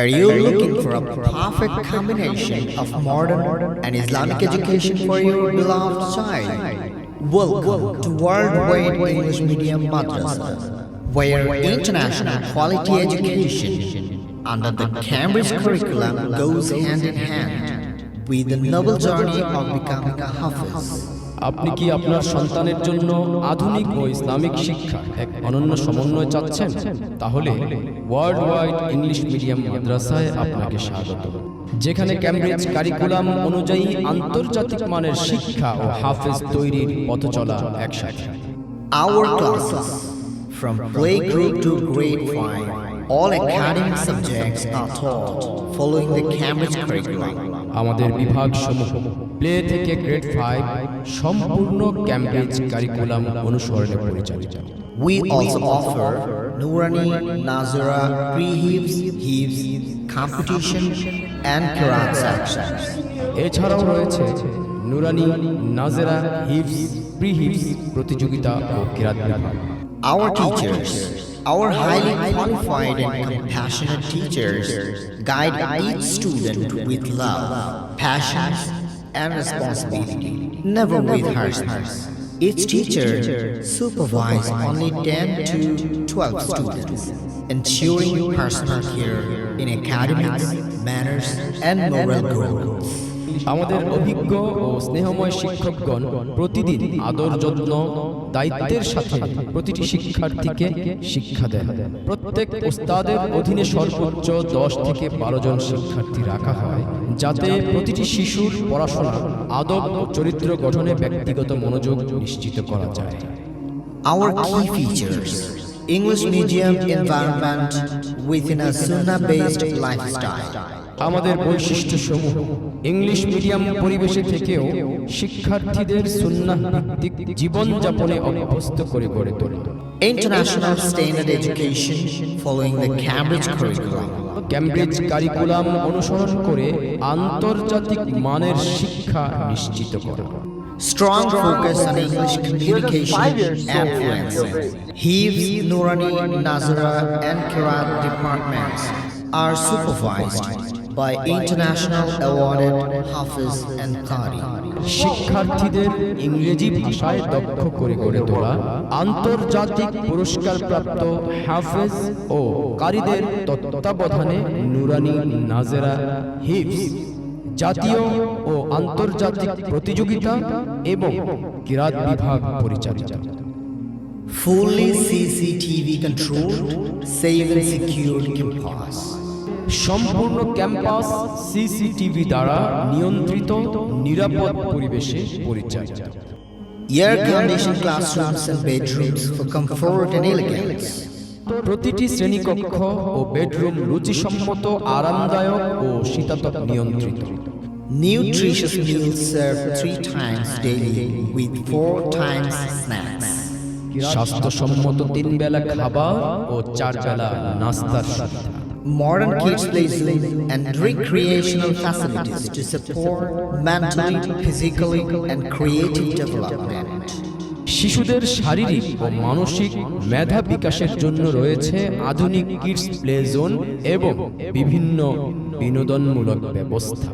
Are you looking for a perfect combination of modern and Islamic education for your beloved child? Welcome to Worldwide English Medium Madrasa, where international quality education under the Cambridge curriculum goes hand in hand with the noble journey of becoming a Hafiz. আপনি কি আপনার সন্তানের জন্য আধুনিক ও Islamic শিক্ষা এক অনন্য সমন্বয় চাচ্ছেন? তাহলে ওয়ার্ল্ড ওয়াইড ইংলিশ মিডিয়াম মাদ্রাসায় আপনাকে স্বাগত। যেখানে ক্যামব্রিজ কারিকুলাম অনুযায়ী আন্তর্জাতিক মানের শিক্ষা ও হাফেজ তৈরির পথ চলা একসাথে। Our classes, from playgroup to grade 5, all academic subjects are taught following the Cambridge curriculum. আমাদের বিভাগ সমূহ প্লে থেকে গ্রেড ফাইভ সম্পূর্ণ ক্যামব্রিজ কারিকুলাম অনুসরণে পরিচালিত We also offer Nurani, Nazira, pre-Hifz, Hifz, competition, and Quran sections. এছাড়াও রয়েছে নুরানি নাজেরা হিফস pre হিফস প্রতিযোগিতা ও কিরাত বিভাগ Our teachers, our highly qualified and compassionate teachers, guide each student with love, passion, and responsibility, never with harshness. Each teacher supervises only 10 to 12 students, ensuring personal care in academics, manners, and moral growth. আমাদের অভিজ্ঞ ও স্নেহময় শিক্ষকগণ প্রতিদিন আদর যত্ন দায়িত্বের সাথে প্রতিটি শিক্ষার্থীকে শিক্ষা দেন। প্রত্যেক ওস্তাদের অধীনে সর্বোচ্চ দশ থেকে বারো জন শিক্ষার্থী রাখা হয় যাতে প্রতিটি শিশুর পড়াশোনা আদব ও চরিত্র গঠনে ব্যক্তিগত মনোযোগ নিশ্চিত করা যায়। Our key features English medium environment within a Sunnah based lifestyle. আমাদের বৈশিষ্ট্য সমূহ ইংলিশ মিডিয়াম পরিবেশে থেকেও শিক্ষার্থীদের সুন্নাহ ভিত্তিক জীবনযাপনে অভ্যস্ত করে গড়ে তোলে International standard education following the Cambridge curriculum. Cambridge curriculum অনুসরণ করে আন্তর্জাতিক মানের শিক্ষা নিশ্চিত করা Strong focus on English communication and fluency. Hifz, Nurani, Nazara, and Quran departments are supervised by international awarded Hafiz and Qari. শিক্ষার্থীদের ইংরেজি ভাষায় দক্ষ করে গড়ে তোলা আন্তর্জাতিক পুরস্কারপ্রাপ্ত হাফেজ ও কারীদের তত্ত্বাবধানে নুরানি নাজেরা হিফস জাতীয় ও আন্তর্জাতিক প্রতিযোগিতা এবং কিরাত বিভাগ পরিচালিত Fully CCTV controlled, safe and secured campus. সম্পূর্ণ ক্যাম্পাস সিসিটিভি দ্বারা নিয়ন্ত্রিত নিরাপদ পরিবেশে air condition classrooms and bedrooms প্রতিটি শ্রেণীকক্ষ ও বেডরুম রুচিসম্মত আরামদায়ক ও শীতাতপ নিয়ন্ত্রিত। Nutritious meals serve 3 times daily with 4 times snacks স্বাস্থ্যসম্মত তিন বেলা খাবার ও চার বেলা নাস্তার সুবিধা। Modern kids plays and recreational facilities to support mentally, physically, and creative development. শিশুদের শারীরিক ও মানসিক মেধা বিকাশের জন্য রয়েছে আধুনিক কিডস প্লে জোন এবং বিভিন্ন বিনোদনমূলক ব্যবস্থা